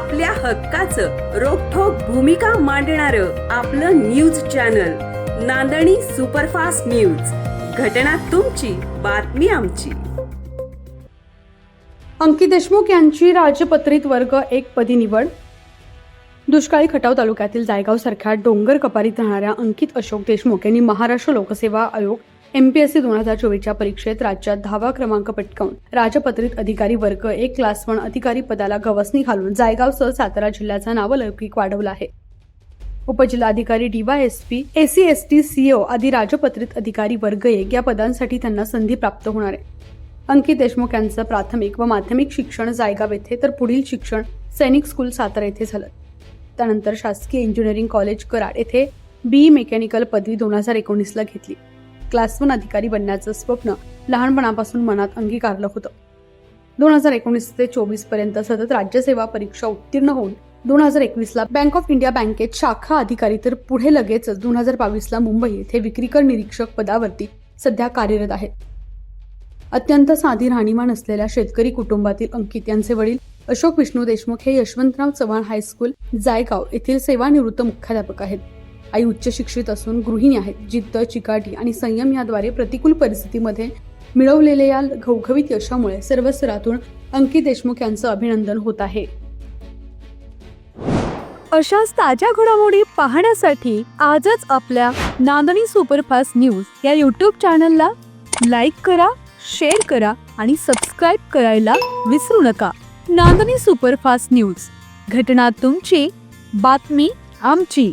आपल्या हक्काचं रोखोक भूमिका मांडणार आपलं news channel Nandani superfast news. घटना तुमची बातमी आमची. अंकित देशमुख यांची राजपत्रित वर्ग एक पदी निवड. दुष्काळी खटाव तालुक्यातील जायगाव सारख्या डोंगर कपारीत राहणाऱ्या अंकित अशोक देशमुख यांनी महाराष्ट्र लोकसेवा आयोग एमपीएससी दोन हजार चोवीसच्या परीक्षेत राज्यात दहावा क्रमांक पटकावून राजपत्रित अधिकारी वर्ग एक क्लास वन अधिकारी पदाला गवसणी घालून जायगावसह सातारा जिल्ह्याचा नावलौकिक वाढवला आहे. उपजिल्हाधिकारी DYSP AC S T CO आदी राजपत्रित अधिकारी वर्ग एक या पदांसाठी त्यांना संधी प्राप्त होणार आहे. अंकित देशमुख यांचं प्राथमिक व माध्यमिक शिक्षण जायगाव येथे तर पुढील शिक्षण सैनिक स्कूल सातारा येथे झालं. त्यानंतर शासकीय इंजिनिअरिंग कॉलेज कराड येथे बी मेकॅनिकल पदवी दोन हजार एकोणीसला घेतली. क्लास वन अधिकारी बनण्याचं स्वप्न लहानपणापासून मनात अंगीकारलं होतं. दोन हजार एकोणीस ते चोवीसपर्यंत सतत राज्यसेवा परीक्षा उत्तीर्ण होऊन दोन हजार एकवीसला बँक ऑफ इंडिया बँकेत शाखा अधिकारी तर पुढे लगेचच दोन हजार बावीसला मुंबई येथे विक्रीकर निरीक्षक पदावरती सध्या कार्यरत आहेत. अत्यंत साधी राहणीमान असलेल्या शेतकरी कुटुंबातील अंकित यांचे वडील अशोक विष्णू देशमुख हे यशवंतराव चव्हाण हायस्कूल जायगाव येथील सेवानिवृत्त मुख्याध्यापक आहेत. आई उच्च शिक्षित असून गृहिणी आहेत जिद्द चिकाटी आणि संयम याद्वारे प्रतिकूल परिस्थितीमध्ये मिळवलेल्या या घवघवीत यशामुळे सर्व स्तरातून अंकित देशमुख यांचं अभिनंदन होत आहे. अशाच ताज्या घडामोडी पाहण्यासाठी आजच आपल्या नांदणी सुपरफास्ट न्यूज या यूट्यूब चॅनलला लाईक करा शेअर करा आणि सबस्क्राईब करायला विसरू नका. नांदणी सुपरफास्ट न्यूज घटना तुमची बातमी आमची.